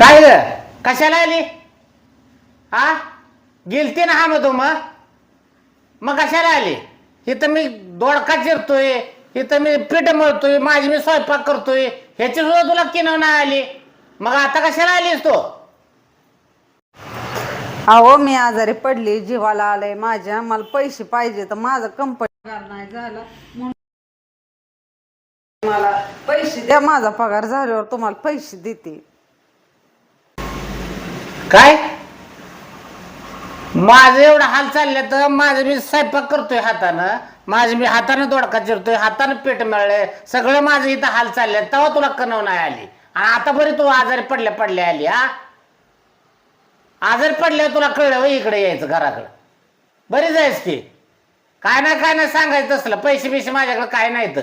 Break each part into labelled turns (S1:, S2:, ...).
S1: काय ग? कशाला आली? हा गेलती ना हा मग? तू मग मग कशाला आली? इथं मी दोडका चिरतोय इथं मी पीठ मळतोय माझी मी स्वयंपाक करतोय ह्याची सुद्धा तुला किनव नाही आली. मग आता कशाला आलीस तू?
S2: अहो मी आजारी पडली जीवाला आलंय माझ्या. मला पैसे पाहिजे तर माझं कंपनी नाही झालं म्हणून मला पैसे द्या माझा पगार झाल्यावर तुम्हाला पैसे देते.
S1: काय? माझं एवढं हाल चालले तर माझं मी स्वयंपाक करतोय हातानं. माझं मी हातानं दोडका चिरतोय हातानं पेट मिळलंय. सगळं माझं इथं हाल चालले तेव्हा तुला कणव नाही आली. आणि आता बरी तू आजारी पडल्या पडल्या आली हा? आजारी पडल्यावर तुला कळलं इकडे यायचं घराकडं? बरी जायस की? काय ना काय नाही सांगायचं असलं पैसे बिसे माझ्याकडे काय नाही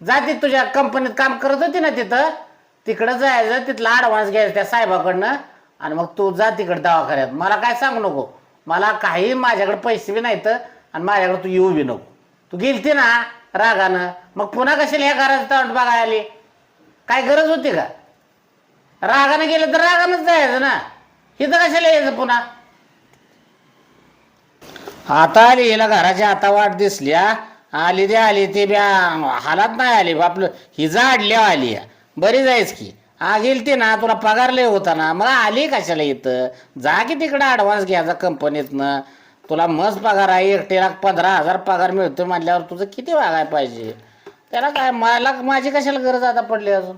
S1: जाती तुझ्या कंपनीत काम करत होती ना तिथं. तिकडं जायचं तिथला ॲडव्हान्स घ्यायचा त्या साहेबाकडनं. आणि मग तू जा तिकडे दवाखान्यात. मला काय सांगू नको. मला काही माझ्याकडे पैसे बी नाहीत आणि माझ्याकडे तू येऊ बी नको. तू गेलती ना रागानं मग पुन्हा कशाला ह्या घराचं तोंड बघायला आली? काय गरज होती का? रागानं गेलं तर रागानंच जायचं ना. इथं कशाला यायचं पुन्हा? आता आली हिला घराची आता वाट दिसली हा. आली ते आली ते बी आ- हालात नाही आली आपलं ही जाडल्या आली. या. बरी जायच की. हा गेलती ना तुला पगार लय होता ना. मग आली कशाला इथं? जा की तिकडे ॲडव्हान्स घ्यायचा कंपनीतनं तुला मस्त पगार आहे एकटेला पंधरा हजार पगार मिळतो म्हटल्यावर तुझं किती वागाय पाहिजे? त्याला काय मला माझी कशाला गरज आता पडली अजून?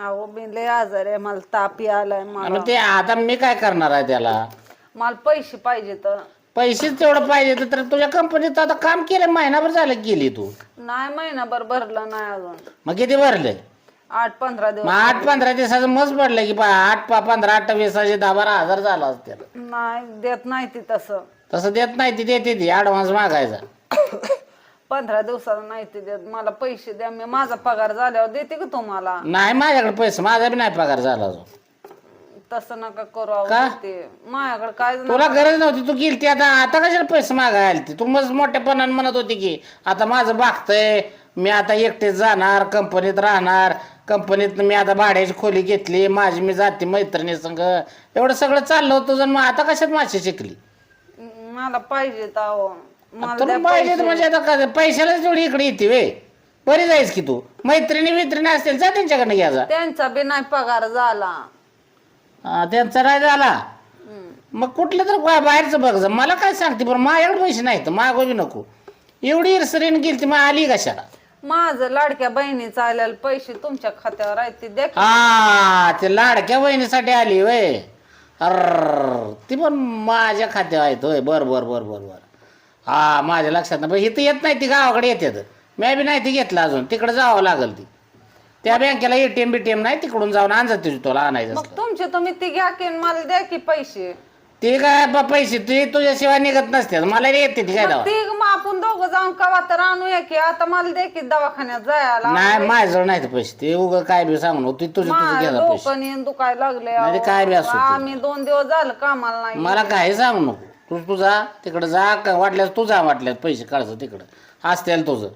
S2: अहो मी लय आजारी आहे मला ताप आलाय
S1: आणि
S2: मला
S1: ते आता मी काय करणार आहे त्याला?
S2: मला पैसे पाहिजे तर.
S1: पैसेच तेवढं पाहिजे तर तुझ्या कंपनीत आता काम केलं महिनाभर झालं गेली तू.
S2: नाही महिनाभर भरलं नाही अजून.
S1: मग किती भरले?
S2: आठ पंधरा
S1: मग
S2: दिवस
S1: आठ पंधरा दिवसाचं मस्त पडलं की आठ पा पंधरा अठ्ठावीसाचे दहा बारा हजार झाला असते
S2: नाही देत नाही ती तसं.
S1: तसं देत नाही ती देते ती ऍडव्हान्स मागायचा.
S2: पंधरा दिवसाला नाही ती देत. मला पैसे द्या मी माझा पगार झाल्यावर देते का तुम्हाला?
S1: नाही माझ्याकडे पैसे माझा बी नाही पगार झाला अजून.
S2: तसं नका करू
S1: का?
S2: ते माझ्याकडे काय
S1: तुला गरज नव्हती तू गेली ती आता आता कशाला पैसे मागायला ती तू मस्त मोठ्यापणाने म्हणत होती की आता माझं बागतंय मी आता एकटेच जाणार कंपनीत राहणार कंपनीत मी आता भाड्याची खोली घेतली माझी मी जाते मैत्रिणी संग. एवढं सगळं चाललं होतं तुझं मग आता कशात माशी शिकली?
S2: मला पाहिजे मला
S1: तुला
S2: द्या
S1: पाहिजे तर
S2: पैसे.
S1: म्हणजे आता काय पैशालाच तेवढी इकडे येते वे. बरी जायच की तू. मैत्रिणी मैत्रिणी असतील जा त्यांच्याकडनं घ्यायचा
S2: त्यांचा बी नाही पगार झाला.
S1: हा, त्यांचा नाही झाला.
S2: हम्म.
S1: मग कुठलं तर बा- बाहेरचं बघ जा. मला काय सांगते बरं माझ्याकडे पैसे नाहीत मागो बी नको. एवढी इरसरीन गेली ती मग आली कशाला?
S2: माझं लाडक्या बहिणीचं आलेलं पैसे तुमच्या खात्यावर आहेत ते द्या की.
S1: हा ते लाडक्या बहिणीसाठी आली वय. अर ती पण माझ्या खात्यावर आहेत होय. बर बर बर बर बर. हा माझ्या लक्षात नाही. पण इथं येत नाही ती गावाकडे येते मी बी नाही ती घेतलं अजून. तिकडे जावं लागल ती. त्या बँकेला एटीएम बीटीएम नाही तिकडून जाऊन आणजा तुझी तुला आणायचं
S2: मग
S1: असलं.
S2: तुमचे तुम्ही ती घ्या की आणि मला द्या की पैसे.
S1: ते काय बा पैसे ते तुझ्याशिवाय निघत नसते मला येते ती काय
S2: मग
S1: दावा
S2: ती मग आपण दोघं जाऊन कवा तर आणूया की आता मला की दवाखान्यात जायला.
S1: नाही माझ्याजवळ नाही ते पैसे. ते उगं काय बी सांगू नको. ती तुझं तुझं
S2: माझं
S1: घ्यायला पैसे.
S2: डोकं नेन दुखायला लागले
S1: नाही. काय बी असू.
S2: आम्ही दोन दिवस झालं कामाला नाही.
S1: मला काही सांगू नको. तू तुझा तिकडं जा का वाटल्यास तू जा वाटल्यास पैसे काढचं तिकडं. असतील तुझं.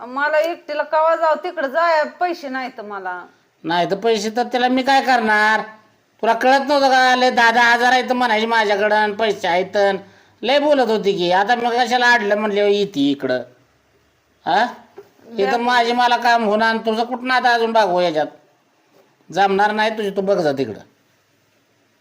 S2: मला एकटीला कवा जाऊ तिकडे जाय पैसे नाहीत मला.
S1: नाही तर पैसे तर त्याला मी काय करणार? तुला कळत नव्हतं का? लय दादा आजार आहेत म्हणायची माझ्याकडं पैसे आहेत लय बोलत होती की आता मग कशाला आडलं म्हणले येते इकडं. हा इथं माझी मला काम होणार आणि तुझं कुठं आता अजून बागू याच्यात? जमणार नाही तुझी तू बघ जा तिकडं.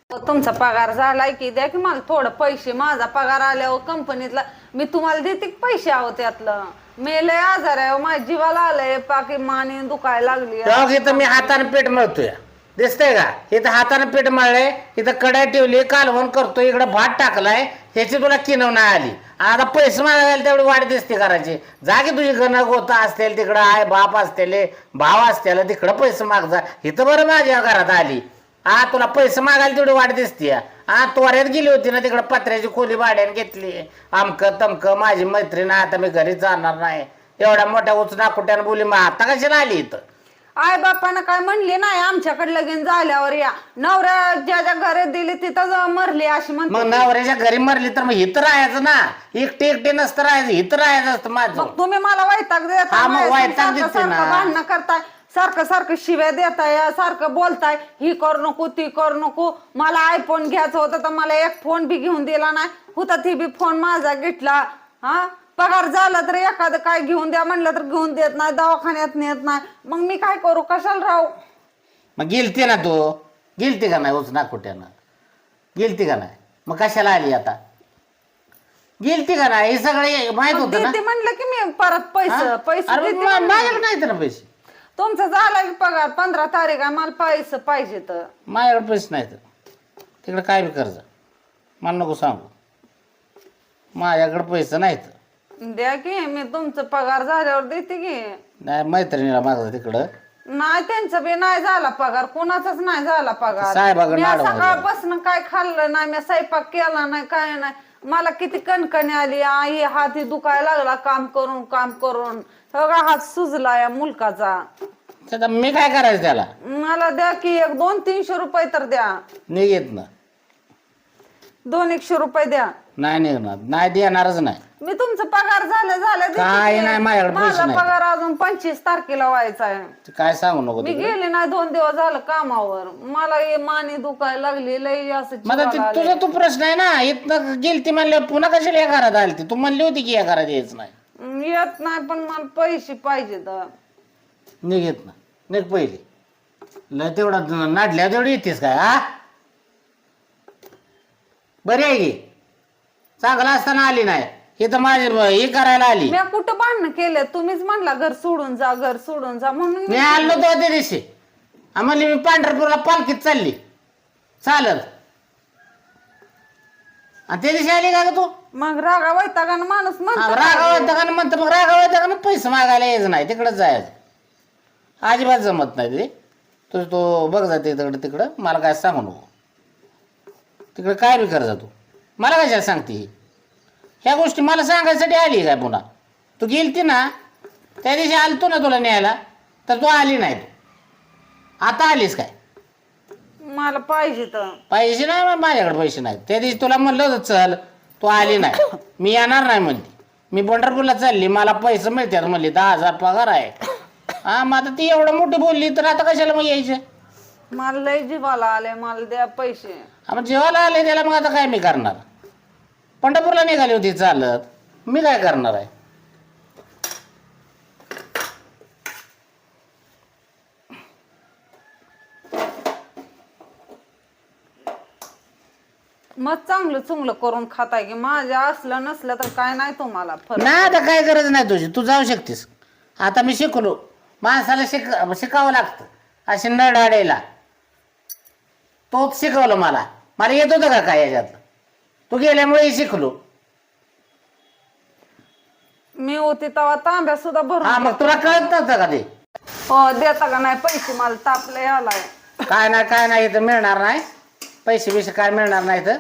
S2: तुमचा पगार झालाय की द्या की मला थोडं पैसे माझा पगार आल्यावर कंपनीतला मी तुम्हाला देते की पैसे आहो त्यातलं? मी लय आजार आहे माझ्या जीवाला आलंय पाकी माने दुखायला लागली
S1: तेव्हा इथं मी हाताने पीठ मळतोय. दिसतंय का? इथं हाताने पीठ मळलंय इथं कढाई ठेवली कालवण करतोय इकडं भात टाकलाय ह्याची तुला किनव नाही आली. आता पैसे मागायला तेवढी वाढ दिसते करायची. जागी तुझी गण गोत असतील तिकडं आय बाप असतील भाव असतेला तिकडं पैसे माग जा. इथं बरं माझ्या घरात आली. हा तुला पैसे मागायला तेवढी वाढ दिसते हा त्वऱ्यात गेली होती ना तिकडं पत्र्याची खोली भाड्याने घेतली. आमक तमक माझी मैत्रीण आता मी घरी जाणार नाही. एवढ्या मोठ्या उचना कुट्यानं बोली मग आता कशाला आली इथं?
S2: आई बापानं काय म्हणले नाही आमच्याकडे लगीन झाल्यावर या. नवऱ्या ज्या ज्या घरात दिली तिथं जाऊन मरली अशी म्हणते.
S1: मग नवऱ्याच्या घरी मरली तर मग इथं राहायचं ना. एकटे एकटे नसतं राहायचं इथं राहायचं असतं माझं.
S2: मग तुम्ही मला वैताग देता
S1: हा, मग
S2: माझ्या
S1: वैताग
S2: सारखं
S1: देते ना.
S2: सारखं भांडणं करताय सारखं सारखं शिव्या देताय सारखं बोलताय ही करू नको ती करू नको. मला आयफोन घ्यायचा होता तर मला एक फोन बी घेऊन दिला नाही. होता ती बी फोन माझा घेतला. हा? पगार झाला तर एखादं काय घेऊन द्या म्हणलं तर घेऊन देत नाही दवाखान्यात नेत नाही. मग मी काय करू? कशाला राहू?
S1: मग गेलती ना तू? गेलती का नाही उच नाकुट्यानं गेलती का नाही? मग कशाला आली आता? गेलती का नाही? हे सगळे माहीत होतं ना.
S2: देते म्हणलं की मी परत पैसे? पैसे
S1: अरे
S2: देते.
S1: माझ्याकडे नाहीत ना पैसे.
S2: तुमचा झाला की पगार. पंधरा तारीख आहे मला पैसे पाहिजे तर.
S1: माझ्याकडे पैसे नाहीत. तिकडे काय बी कर्ज. मला नको सांगू. माझ्याकडे पैसे नाहीत.
S2: द्या की मी तुमचं पगार झाल्यावर देते की.
S1: नाही मैत्रिणीला माझं तिकडं.
S2: नाही त्यांचा बी नाही झाला पगार. कोणाचाच नाही झाला पगार.
S1: साहेबाकडे
S2: मी
S1: नाडं
S2: सकाळपासून काय खाल्लं नाही मी स्वयंपाक केला नाही काय नाही. मला किती कणकणी आली आई हात ही दुखायला लागला काम करून काम करून. सगळा हात सुजला या मुलकाचा.
S1: मी काय करायचं त्याला?
S2: मला द्या की एक दोन तीनशे रुपये तर द्या.
S1: निघेत ना.
S2: दोन एकशे रुपये द्या.
S1: नाही निघणार. नाही देणारच नाही.
S2: मी तुमचं पगार झालं झालं देते
S1: काय
S2: की.
S1: नाही, माझ्याकडे पैसे
S2: माझा
S1: नाही.
S2: पगार अजून पंचवीस तारखेला व्हायचा आहे.
S1: ते काय सांगू नको
S2: मी
S1: तिकडे.
S2: गेले नाही दोन दिवस झालं कामावर. मला हे माने दुखायला लागली लई असं
S1: मग आता
S2: जीवाला
S1: ते तुझा तू प्रश्न आहे ना इथनं गेलती म्हणल्या पुन्हा कशाला या घरात आली ती तू म्हणली होती की या घरात यायच नाही.
S2: येत नाही पण मला पैसे पाहिजे तर.
S1: निघेत ना निघ पहिली. लय तेवढा नाडल्या तेवढी येतेस काय हा? बरी आहे की? चांगला असताना आली नाही. हे तर माझी हे करायला आली.
S2: मी कुठं भांडणं केलं? तुम्हीच म्हणला घर सोडून जा घर सोडून जा. म्हणून
S1: मी आलो तो त्या दिवशी. आम्हाला मी पंढरपूरला पालखीत चालली. चालत. आणि त्या दिवशी आली का ग तू?
S2: मग रागा वैतागानं माणूस म्हणतो
S1: रागावत का? म्हणतं. मग रागावत का पैसे मागायला यायचं नाही. तिकडंच जायचं. अजिबात जमत नाही ते. तुझं तो बघ जाते तिकडं तिकडं. मला काय सांगू नको. तिकडं काय बी कर जा तू. मला कशाला सांगते ही? ह्या गोष्टी मला सांगायसाठी आली काय पुन्हा? तू गेलती ना त्या दिवशी आलतो ना तुला न्यायला तर तू आली नाही. तू आता आलीस काय?
S2: मला पाहिजे तर.
S1: पैसे नाही मग माझ्याकडे पैसे नाहीत. त्या दिवशी तुला म्हणलं होतं चल तू आली नाही. मी येणार नाही म्हणली. मी पंढरपूरला चालली मला पैसे मिळतात म्हणली दहा हजार पगार आहे. हा मग आता ती एवढं मोठी बोलली तर आता कशाला मग यायचं?
S2: मला लय जीवाला आले मला द्या पैसे.
S1: मग जेवायला आले त्याला मग आता काय मी करणार? पंढरपूरला निघाली होती चालत. मी काय करणार आहे?
S2: मग चांगलं चुंगलं करून खाताय की माझ्या असलं नसलं तर काय नाही तुम्हाला फरक?
S1: नाही आता काय गरज नाही तुझी. तू जाऊ शकतेस. आता मी शिकलो. माणसाला शिक शिकावं लागतं. असे नडाड्याला तोच शिकवलं मला. मला येत होतं का काय याच्यात? तू गेल्यामुळे शिकलो.
S2: मी होती तेव्हा तांब्या सुद्धा
S1: हा
S2: भरून
S1: मग तुला कळत नव्हतं का ते?
S2: हो देता का नाही? पैसे मला तापले आलाय
S1: काय नाही काय नाही इथं मिळणार नाही. पैसे बिसे काय मिळणार नाही तर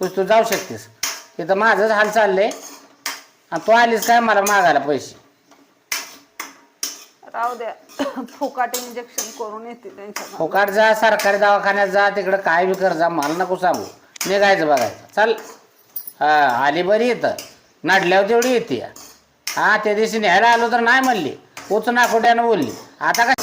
S1: तू तू जाऊ शकतेस. इथं माझंच हाल चाललंय. आणि तू आलीस काय मला मागायला पैसे?
S2: राहू द्या. फुकाट इंजेक्शन करून येते त्यांच्या
S1: फुकाट जा सरकारी दवाखान्यात जा तिकडं काय बी कर जा मला नको सांगू. निघायचं बघायचं. चल. हा आली बरी येतं नडल्यावर तेवढी येते. हा त्या दिवशी न्यायला आलो तर नाही म्हणली. उच नाकोट्यानं बोलली. आता काय?